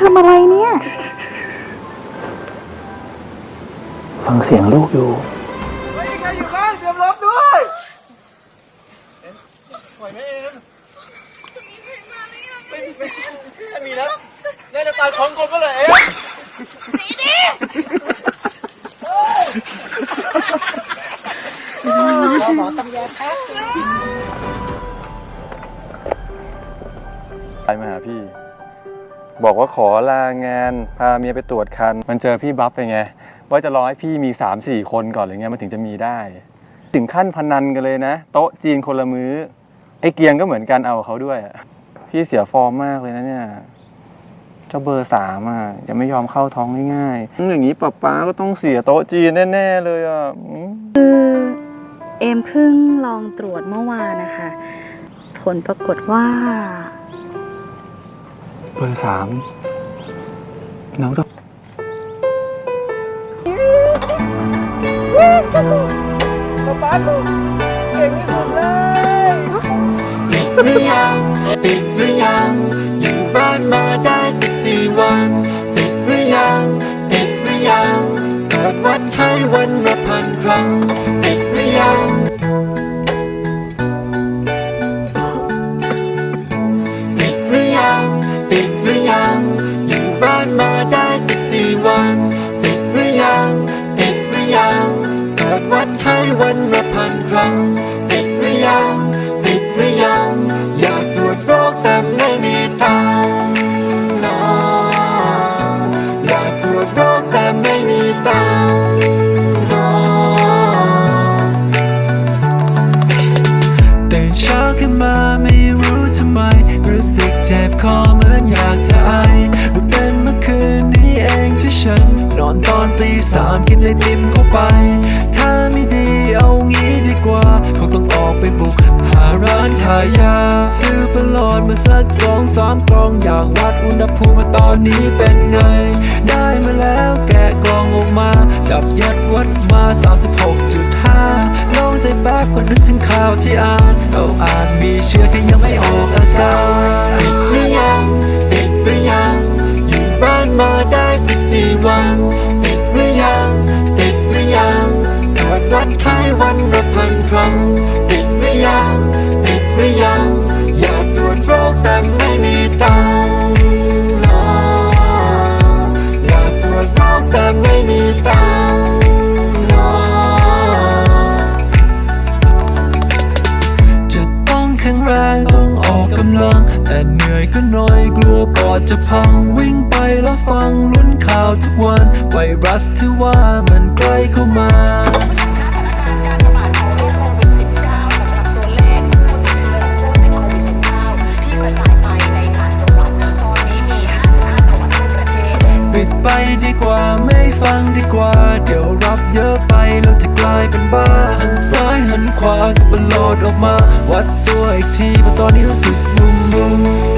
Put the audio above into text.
ทำอะไรเนี่ย ฟังเสียงลูกอยู่ไม่มีใครอยู่บ้านเตรียมรถด้วยเอ็มไหวไหมเอ็มจะมีใครมาหรือยังไม่ไม่ไม่มีแล้วน่าจะตายของคนก็เลยเอ็มไปมาหาพี่ บอกว่าขอลางานพาเมียไปตรวจคัน มันเจอพี่บัฟไปไง ว่าจะรอให้พี่มี3ามสี่คนก่อนหรือไงมันถึงจะมีได้ ถึงขั้นพนันกันเลยนะ โต๊ะจีนคนละมื้อ ไอ้เกียงก็เหมือนกันเอาเขาด้วย พี่เสียฟอร์มมากเลยนะเนี่ยเจ้าเบอร์สามอะจะไม่ยอมเข้าท้องง่ายๆอย่างนี้ป๊าป๊าก็ต้องเสียโต๊ะจีนแน่ๆเลยอะอืมเอมเพิ่งลองตรวจเมื่อวานนะคะ ผลปรากฏว่า เบอร์สามน้องต้องติดหรือยัง ปิดหรือยัง บ้านมาได้สิบสี่วันติดหรือยังติดหรือยังตรวจวัดไข้วันละพันครั้งติดหรือยังติดหรือยัง อยากตรวจโรคแต่ไม่มีตังค์นอนอยากตรวจโรคแต่ไม่มีตังค์นอนตื่นเช้าขึ้นมาไม่รู้ทำไม รู้สึกเจ็บคอเหมือนอยากจะไอ อนตอนตีสามกินไอติมเข้าไป ถ้าไม่ดีเอางี้ดีกว่า คงต้องออกไปบุก หาร้านขายยา ซื้อประหลอดมาสักสองสามกล่องอยากวัดอุณหภูมิว่าตอนนี้เป็นไง ได้มาแล้วแกะกล่องออกมา จับยัดวัดมา 36.5โล่งใจแป๊บก็นึกถึงข่าวที่อ่านเราอ่านมีเชื้อแค่ยังไม่ออกอาการติดหรือยัง วันติดหรือยัง ติดหรือยังตรวจวัดไข้วันละพันครั้ง ติดหรือยัง ติดหรือยัง อยากตรวจโรคแต่ไม่มีตังอนอยากตรวจโรคแต่ไม่มีตังจะต้องแข็งแรงต้องออกกำลัง แต่เหนื่อยก็น้อย ดจะพังวิ่งไปแล้วฟังลุ้นข่าวทุกวัน ไวรัสที่ว่ามันใกล้เข้ามาปิดไปดีกว่าไม่ฟังดีกว่า เดี๋ยวรับเยอะไปเราจะกลายเป็นบ้าหันซ้ายหันขวาก็บอลโลดออกมา วัดตัวอีกทีเพราะตอนนี้รู้สึกมบุมติดหรือยัง